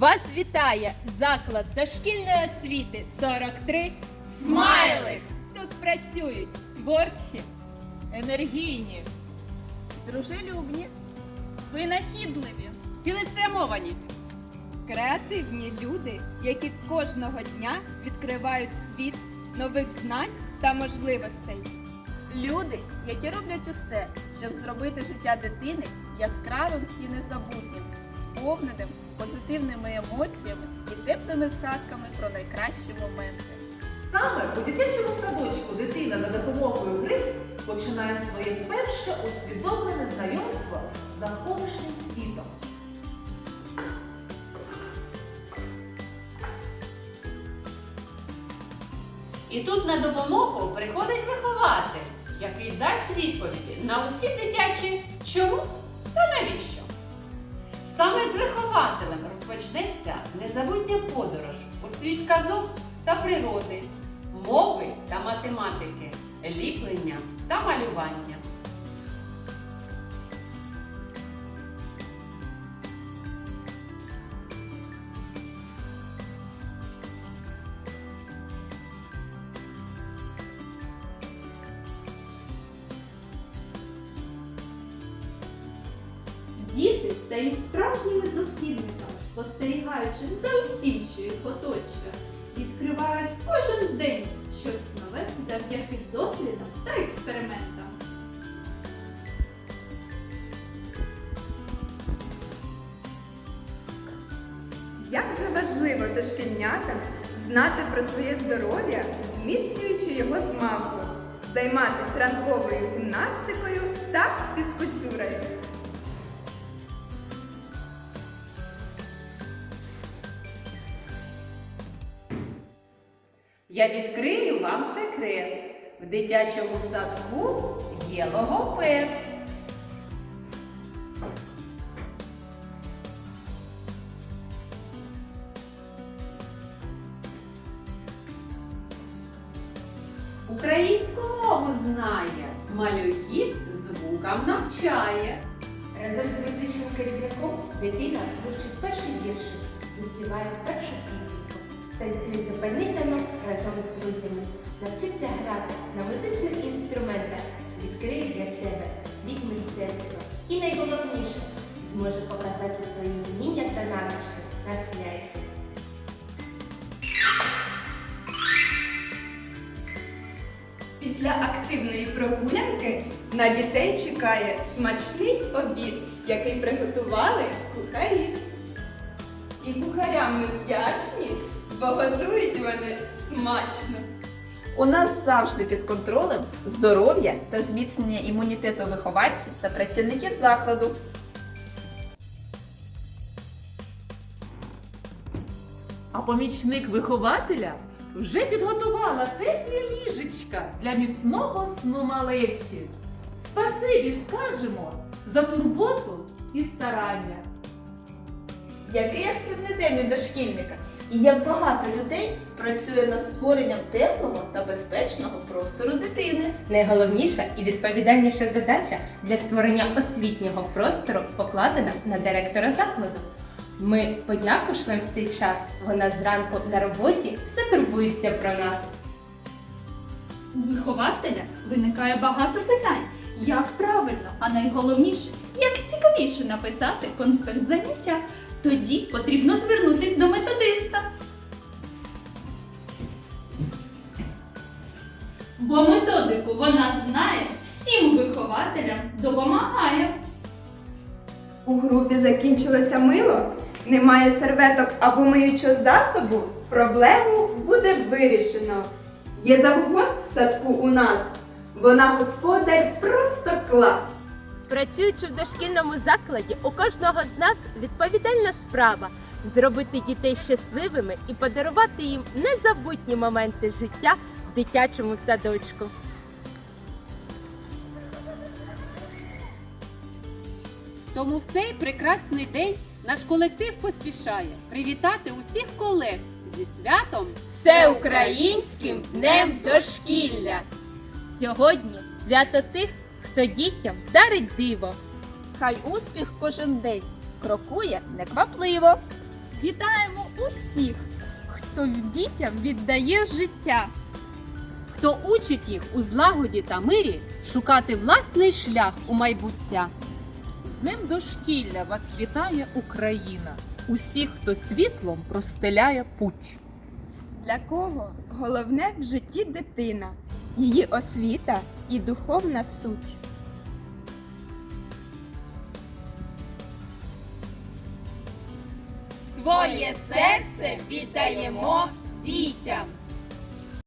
Вас вітає заклад дошкільної освіти 43 Смайлик. Тут працюють творчі, енергійні, дружелюбні, винахідливі, цілеспрямовані. креативні люди, які кожного дня відкривають світ нових знань та можливостей. Люди, які роблять усе, щоб зробити життя дитини яскравим і незабутнім, сповненим позитивними емоціями і теплими згадками про найкращі моменти. Саме у дитячому садочку дитина за допомогою гри починає своє перше усвідомлене знайомство з навколишнім світом. І тут на допомогу приходить вихователь, який дасть відповіді на усі дитячі чому та навіщо. Саме з вихователем розпочнеться незабутня подорож у світ казок та природи, мови та математики, ліплення та малювання. Стають справжніми дослідниками, спостерігаючи за усім, що їх оточує, відкривають кожен день щось нове завдяки дослідам та експериментам. Як же важливо дошкільнятам знати про своє здоров'я, зміцнюючи його змалку, займатися ранковою гімнастикою та фізкультурою. Я відкрию вам секрет. В дитячому садку є логопед. Українську мову знає, малюків звукам навчає. Разом з музичним керівником дитина вивчить перший віршик, заспіває першу пісеньку, станцює запальний разом з друзями, навчиться грати на музичних інструментах, відкриє для себе світ мистецтва і найголовніше зможе показати свої вміння та навички на святі. Після активної прогулянки на дітей чекає смачний обід, який приготували кухарі. І кухарям ми вдячні, бо готують вони смачно. У нас завжди під контролем здоров'я та зміцнення імунітету вихованців та працівників закладу. А помічник вихователя вже підготувала теплі ліжечка для міцного сну малечі. Спасибі скажемо за турботу і старання. Який активний день у дошкільника! І як багато людей працює над створенням теплого та безпечного простору дитини. Найголовніша і відповідальніша задача для створення освітнього простору покладена на директора закладу. Ми подяку шлем в цей час. Вона зранку на роботі все турбується про нас. У вихователя виникає багато питань, як правильно, а найголовніше, як цікавіше написати конспект заняття. Тоді потрібно звернутись до методиста. Бо методику вона знає, всім вихователям допомагає. У групі закінчилося мило, немає серветок або миючого засобу, проблему буде вирішено. Є завгосп в садку у нас, вона господар просто клас. Працюючи в дошкільному закладі, у кожного з нас відповідальна справа зробити дітей щасливими і подарувати їм незабутні моменти життя дитячому садочку. Тому в цей прекрасний день наш колектив поспішає привітати усіх колег зі святом Всеукраїнським днем дошкілля! Сьогодні свято тих, хто дітям дарить диво. Хай успіх кожен день крокує неквапливо. Вітаємо усіх, хто дітям віддає життя. Хто учить їх у злагоді та мирі шукати власний шлях у майбуття. З Днем дошкілля вас вітає Україна. Усіх, хто світлом простеляє путь. Для кого головне в житті дитина, її освіта і духовна суть. Своє серце віддаємо дітям.